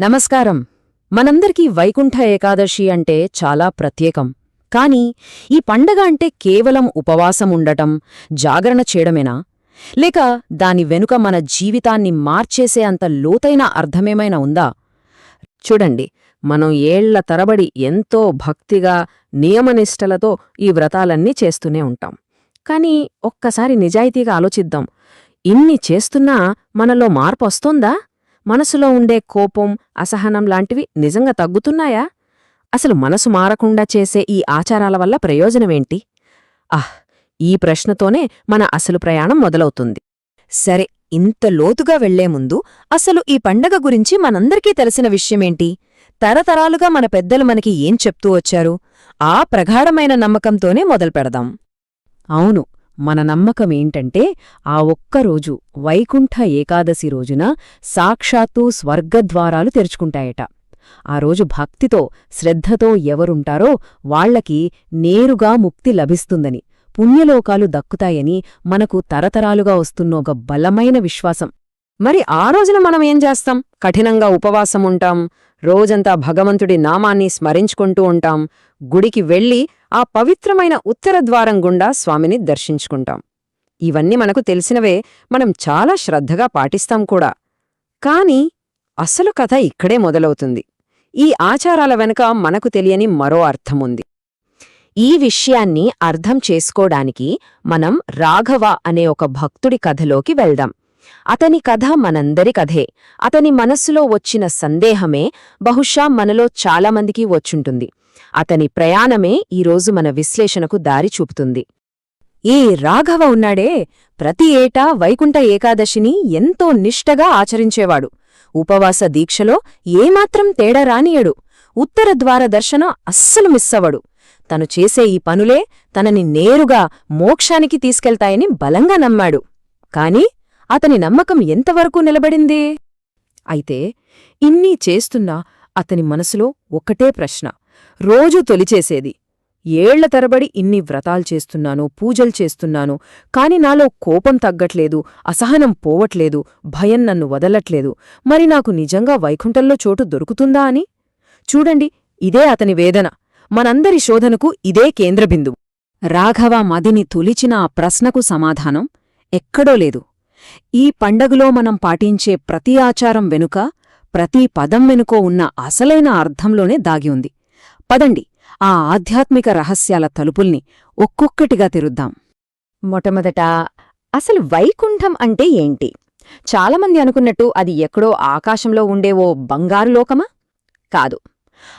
నమస్కారం. మనందరికీ వైకుంఠ ఏకాదశి అంటే చాలా ప్రత్యేకం. కాని ఈ పండగ అంటే కేవలం ఉపవాసం ఉండటం జాగరణ చేయడమేనా? లేక దాని వెనుక మన జీవితాన్ని మార్చేసే అంత లోతైన అర్థమేమైనా ఉందా? చూడండి మనం ఏళ్ళ తరబడి ఎంతో భక్తిగా నియమనిష్టలతో ఈ వ్రతాలన్నీ చేస్తూనే ఉంటాం. కాని ఒక్కసారి నిజాయితీగా ఆలోచిద్దాం. ఇన్ని చేస్తున్నా మనలో మార్పొస్తోందా? మనసులో ఉండే కోపం అసహనం లాంటివి నిజంగా తగ్గుతున్నాయా? అసలు మనసు మారకుండా చేసే ఈ ఆచారాల వల్ల ప్రయోజనమేంటి? ఆహ్ ఈ ప్రశ్నతోనే మన అసలు ప్రయాణం మొదలవుతుంది. సరే ఇంత లోతుగా వెళ్ళే ముందు అసలు ఈ పండగ గురించి మనందరికీ తెలిసిన విషయమేంటి? తరతరాలుగా మన పెద్దలు మనకి ఏం చెప్తూ వచ్చారు? ఆ ప్రగాఢమైన నమ్మకంతోనే మొదలుపెడదాం. అవును మన నమ్మకమేంటంటే ఆ ఒక్కరోజు వైకుంఠ ఏకాదశి రోజున సాక్షాత్తూ స్వర్గద్వారాలు తెరుచుకుంటాయట. ఆ రోజు భక్తితో శ్రద్ధతో ఎవరుంటారో వాళ్ళకి నేరుగా ముక్తి లభిస్తుందని పుణ్యలోకాలు దక్కుతాయని మనకు తరతరాలుగా వస్తున్న ఒక బలమైన విశ్వాసం. మరి ఆ రోజున మనం ఏం చేస్తాం? కఠినంగా ఉపవాసం ఉంటాం రోజంతా భగవంతుడి నామాన్ని స్మరించుకుంటూ ఉంటాం గుడికి వెళ్ళి ఆ పవిత్రమైన ఉత్తర ద్వారం గుండా స్వామిని దర్శించుకుంటాం. ఇవన్నీ మనకు తెలిసినవే మనం చాలా శ్రద్ధగా పాటిస్తాం కూడా. కాని అసలు కథ ఇక్కడే మొదలవుతుంది. ఈ ఆచారాల వెనుక మనకు తెలియని మరో అర్థముంది. ఈ విషయాన్ని అర్థం చేసుకోడానికి మనం రాఘవ అనే ఒక భక్తుడి కథలోకి వెళ్దాం. అతని కథ మనందరి కథే. అతని మనస్సులో వచ్చిన సందేహమే బహుశా మనలో చాలామందికి వచ్చుంటుంది. అతని ప్రయాణమే ఈరోజు మన విశ్లేషణకు దారి చూపుతుంది. ఈ రాఘవ ఉన్నాడే ప్రతి ఏటా వైకుంఠ ఏకాదశిని ఎంతో నిష్టగా ఆచరించేవాడు. ఉపవాస దీక్షలో ఏమాత్రం తేడా రానియడు. ఉత్తర ద్వార దర్శనం అస్సలు మిస్సవడు తను చేసే ఈ పనులే తనని నేరుగా మోక్షానికి తీసుకెళ్తాయని బలంగా నమ్మాడు. కాని అతని నమ్మకం ఎంతవరకు నిలబడింది? అయితే ఇన్నీ చేస్తున్నా అతని మనసులో ఒక్కటే ప్రశ్న. రోజూ తొలిచేసేది. ఏళ్ళ తరబడి ఇన్ని వ్రతాలు చేస్తున్నాను పూజలు చేస్తున్నాను కాని నాలో కోపం తగ్గట్లేదు అసహనం పోవట్లేదు భయం నన్ను వదలట్లేదు. మరి నాకు నిజంగా వైకుంఠంలో చోటు దొరుకుతుందా అని? చూడండి ఇదే అతని వేదన. మనందరి శోధనకు ఇదే కేంద్రబిందువు. రాఘవ మదిని తొలిచిన ఆ ప్రశ్నకు సమాధానం ఎక్కడో లేదు. ఈ పండగలో మనం పాటించే ప్రతి ఆచారం వెనుక ప్రతి పదం వెనుకో ఉన్న అసలైన అర్థంలోనే దాగి ఉంది. పదండి ఆ ఆధ్యాత్మిక రహస్యాల తలుపుల్ని ఒక్కొక్కటిగా తెరుద్దాం. మొట్టమొదట అసలు వైకుంఠం అంటే ఏంటి? చాలామంది అనుకున్నట్టు అది ఎక్కడో ఆకాశంలో ఉండే ఓ బంగారు లోకమా? కాదు.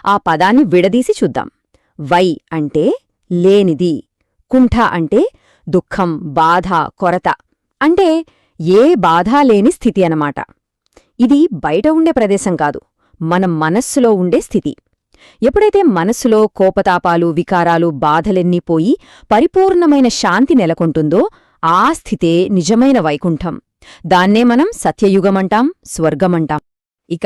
ఆ పదాన్ని విడదీసి చూద్దాం. వై అంటే లేనిది కుంఠ అంటే దుఃఖం బాధ కొరత అంటే ఏ బాధ లేని స్థితి అనమాట ఇది బయట ఉండే ప్రదేశం కాదు మన మనస్సులో ఉండే స్థితి. ఎప్పుడైతే మనస్సులో కోపతాపాలు వికారాలు బాధలెన్నీ పోయి పరిపూర్ణమైన శాంతి నెలకొంటుందో ఆ స్థితే నిజమైన వైకుంఠం. దాన్నే మనం సత్యయుగమంటాం స్వర్గమంటాం. ఇక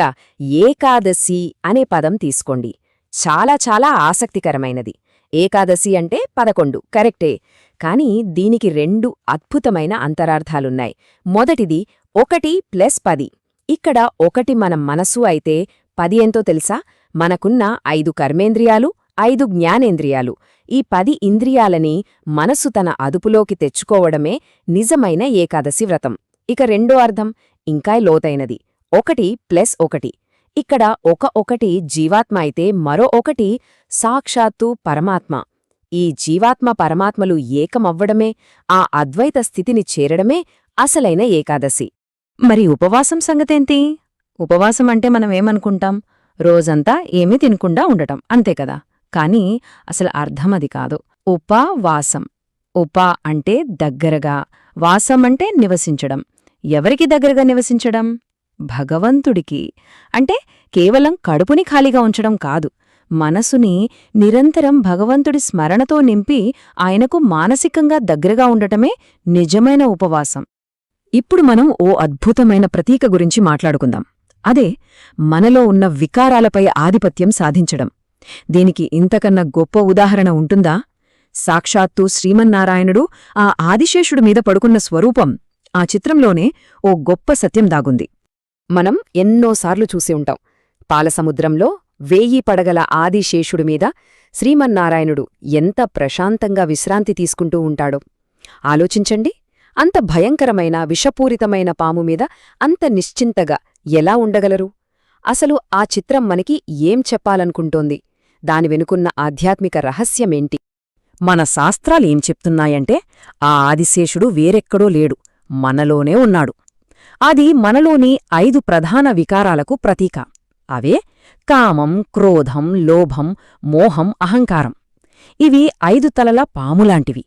ఏకాదశి అనే పదం తీసుకోండి. చాలా చాలా ఆసక్తికరమైనది. ఏకాదశి అంటే పదకొండు కరెక్టే. కాని దీనికి రెండు అద్భుతమైన అంతరార్థాలున్నాయి. మొదటిది ఒకటి ప్లస్ పది. ఇక్కడ ఒకటి మన మనసు అయితే పది ఎంతో తెలుసా? మనకున్న ఐదు కర్మేంద్రియాలు ఐదు జ్ఞానేంద్రియాలు. ఈ పది ఇంద్రియాలని మనసు తన అదుపులోకి తెచ్చుకోవడమే నిజమైన ఏకాదశి వ్రతం. ఇక రెండో అర్థం ఇంకా లోతైనది. ఒకటి ప్లస్ ఒకటి. ఇక్కడ ఒక ఒకటి జీవాత్మ అయితే మరో ఒకటి సాక్షాత్తు పరమాత్మ. ఈ జీవాత్మ పరమాత్మలు ఏకమవ్వడమే ఆ అద్వైత స్థితిని చేరడమే అసలైన ఏకాదశి. మరి ఉపవాసం సంగతేంటి? ఉపవాసం అంటే మనమేమనుకుంటాం? రోజంతా ఏమీ తినకుండా ఉండటం అంతే కదా? కాని అసలు అర్థం అది కాదు. ఉపవాసం ఉప అంటే దగ్గరగా. వాసం అంటే నివసించడం. ఎవరికి దగ్గరగా నివసించడం? భగవంతుడికి. అంటే కేవలం కడుపుని ఖాళీగా ఉంచడం కాదు. మనసుని నిరంతరం భగవంతుడి స్మరణతో నింపి ఆయనకు మానసికంగా దగ్గరగా ఉండటమే నిజమైన ఉపవాసం. ఇప్పుడు మనం ఓ అద్భుతమైన ప్రతీక గురించి మాట్లాడుకుందాం. అదే మనలో ఉన్న వికారాలపై ఆధిపత్యం సాధించడం. దీనికి ఇంతకన్నా గొప్ప ఉదాహరణ ఉంటుందా? సాక్షాత్తు శ్రీమన్నారాయణుడు ఆ ఆదిశేషుడి మీద పడుకున్న స్వరూపం ఆ చిత్రంలోనే ఓ గొప్ప సత్యం దాగుంది. మనం ఎన్నోసార్లు చూసి ఉంటాం. పాలసముద్రంలో వేయి పడగల ఆదిశేషుడి మీద శ్రీమన్నారాయణుడు ఎంత ప్రశాంతంగా విశ్రాంతి తీసుకుంటూ ఉంటాడో. ఆలోచించండి. అంత భయంకరమైన విషపూరితమైన పాము మీద అంత నిశ్చింతగా ఎలా ఉండగలరు? అసలు ఆ చిత్రం మనకి ఏం చెప్పాలనుకుంటోంది? దాని వెనుకున్న ఆధ్యాత్మిక రహస్యమేంటి? మన శాస్త్రాలేం చెప్తున్నాయంటే ఆ ఆదిశేషుడు వేరెక్కడో లేడు మనలోనే ఉన్నాడు. అది మనలోని ఐదు ప్రధాన వికారాలకు ప్రతీక. అవే కామం క్రోధం లోభం మోహం అహంకారం. ఇవి ఐదు తలల పాములాంటివి.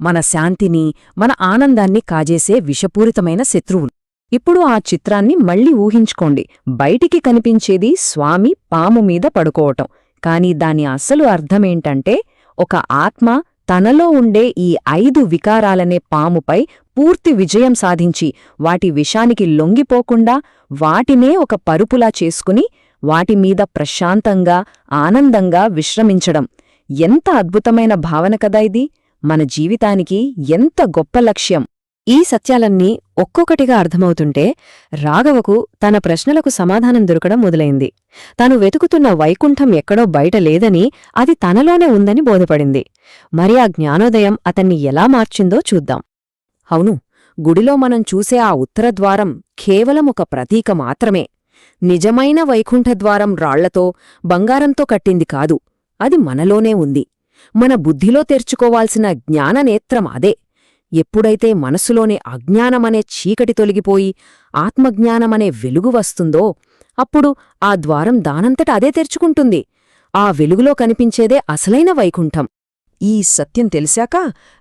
మన శాంతిని మన ఆనందాన్ని కాజేసే విషపూరితమైన శత్రువులు. ఇప్పుడు ఆ చిత్రాన్ని మళ్ళీ ఊహించుకోండి. బయటికి కనిపించేది స్వామి పాము మీద పడుకోవటం. కాని దాని అసలు అర్థమేంటంటే ఒక ఆత్మ తనలో ఉండే ఈ ఐదు వికారాలనే పాముపై పూర్తి విజయం సాధించి వాటి విషానికి లొంగిపోకుండా వాటినే ఒక పరుపులా చేసుకుని వాటిమీద ప్రశాంతంగా ఆనందంగా విశ్రమించడం. ఎంత అద్భుతమైన భావన కదా ఇది! మన జీవితానికి ఎంత గొప్ప లక్ష్యం! ఈ సత్యాలన్నీ ఒక్కొక్కటిగా అర్థమవుతుంటే రాఘవకు తన ప్రశ్నలకు సమాధానం దొరకడం మొదలైంది. తాను వెతుకుతున్న వైకుంఠం ఎక్కడో బయట లేదని అది తనలోనే ఉందని బోధపడింది. మరి ఆ జ్ఞానోదయం అతన్ని ఎలా మార్చిందో చూద్దాం. అవును గుడిలో మనం చూసే ఆ ఉత్తరద్వారం కేవలం ఒక ప్రతీక మాత్రమే. నిజమైన వైకుంఠద్వారం రాళ్ళతో బంగారంతో కట్టింది కాదు. అది మనలోనే ఉంది. మన బుద్ధిలో తెరుచుకోవాల్సిన జ్ఞాననేత్రం అదే. ఎప్పుడైతే మనసులోని అజ్ఞానమనే చీకటి తొలగిపోయి ఆత్మజ్ఞానమనే వెలుగు వస్తుందో అప్పుడు ఆ ద్వారం దానంతట అదే తెరుచుకుంటుంది. ఆ వెలుగులో కనిపించేదే అసలైన వైకుంఠం. ఈ సత్యం తెలిసాక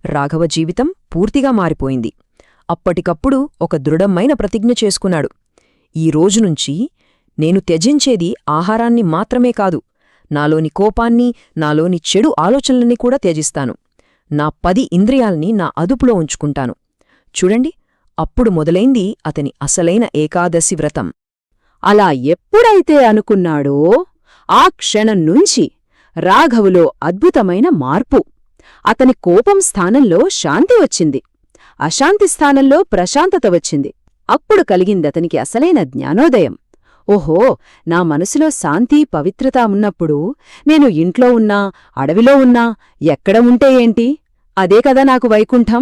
రాఘవ జీవితం పూర్తిగా మారిపోయింది. అప్పటికప్పుడు ఒక దృఢమైన ప్రతిజ్ఞ చేసుకున్నాడు. ఈ రోజునుంచి నేను త్యజించేది ఆహారాన్ని మాత్రమే కాదు నాలోని కోపాన్ని నాలోని చెడు ఆలోచనల్ని కూడా త్యజిస్తాను. నా పది ఇంద్రియాల్ని నా అదుపులో ఉంచుకుంటాను. చూడండి అప్పుడు మొదలైంది అతని అసలైన ఏకాదశి వ్రతం. అలా ఎప్పుడైతే అనుకున్నాడో ఆ క్షణం నుంచి రాఘవులో అద్భుతమైన మార్పు. అతని కోపం స్థానంలో శాంతి వచ్చింది. అశాంతి స్థానంలో ప్రశాంతత వచ్చింది. అప్పుడు కలిగిందతనికి అసలైన జ్ఞానోదయం. ఓహో నా మనసులో శాంతి పవిత్రత ఉన్నప్పుడు నేను ఇంట్లో ఉన్నా అడవిలో ఉన్నా ఎక్కడ ఉంటే ఏంటి? అదే కదా నాకు వైకుంఠం.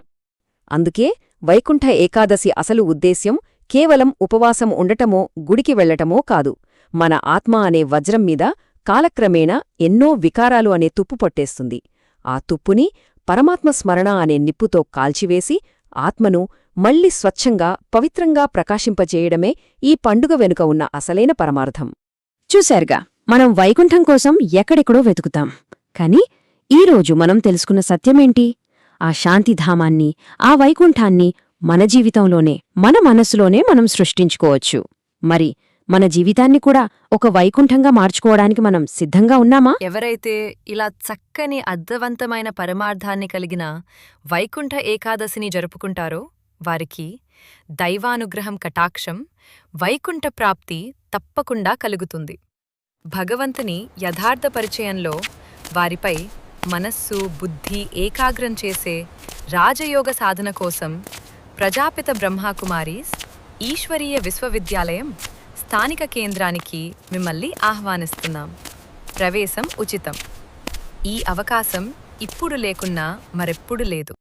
అందుకే వైకుంఠ ఏకాదశి అసలు ఉద్దేశ్యం కేవలం ఉపవాసం ఉండటమో గుడికి వెళ్ళటమో కాదు. మన ఆత్మ అనే వజ్రం మీద కాలక్రమేణా ఎన్నో వికారాలు అనే తుప్పు పట్టేస్తుంది. ఆ తుప్పుని పరమాత్మ స్మరణ అనే నిప్పుతో కాల్చివేసి ఆత్మను మళ్ళీ స్వచ్ఛంగా పవిత్రంగా ప్రకాశింపజేయడమే ఈ పండుగ వెనుక ఉన్న అసలైన పరమార్థం. చూశారుగా మనం వైకుంఠం కోసం ఎక్కడెక్కడో వెతుకుతాం. కాని ఈరోజు మనం తెలుసుకున్న సత్యమేంటి? ఆ శాంతిధామాన్ని ఆ వైకుంఠాన్ని మన జీవితంలోనే మన మనసులోనే మనం సృష్టించుకోవచ్చు. మరి మన జీవితాన్ని కూడా ఒక వైకుంఠంగా మార్చుకోవడానికి మనం సిద్ధంగా ఉన్నామా? ఎవరైతే ఇలా చక్కని అర్థవంతమైన పరమార్థాన్ని కలిగిన వైకుంఠ ఏకాదశిని జరుపుకుంటారో వారికి దైవానుగ్రహం కటాక్షం వైకుంఠ ప్రాప్తి తప్పకుండా కలుగుతుంది. భగవంతుని యథార్థ పరిచయంలో వారిపై మనస్సు బుద్ధి ఏకాగ్రం చేసే రాజయోగ సాధన కోసం ప్రజాపిత బ్రహ్మాకుమారీస్ ఈశ్వరీయ విశ్వవిద్యాలయం స్థానిక కేంద్రానికి మిమ్మల్ని ఆహ్వానిస్తున్నాం. ప్రవేశం ఉచితం. ఈ అవకాశం ఇప్పుడు లేకున్నా మరెప్పుడు లేదు.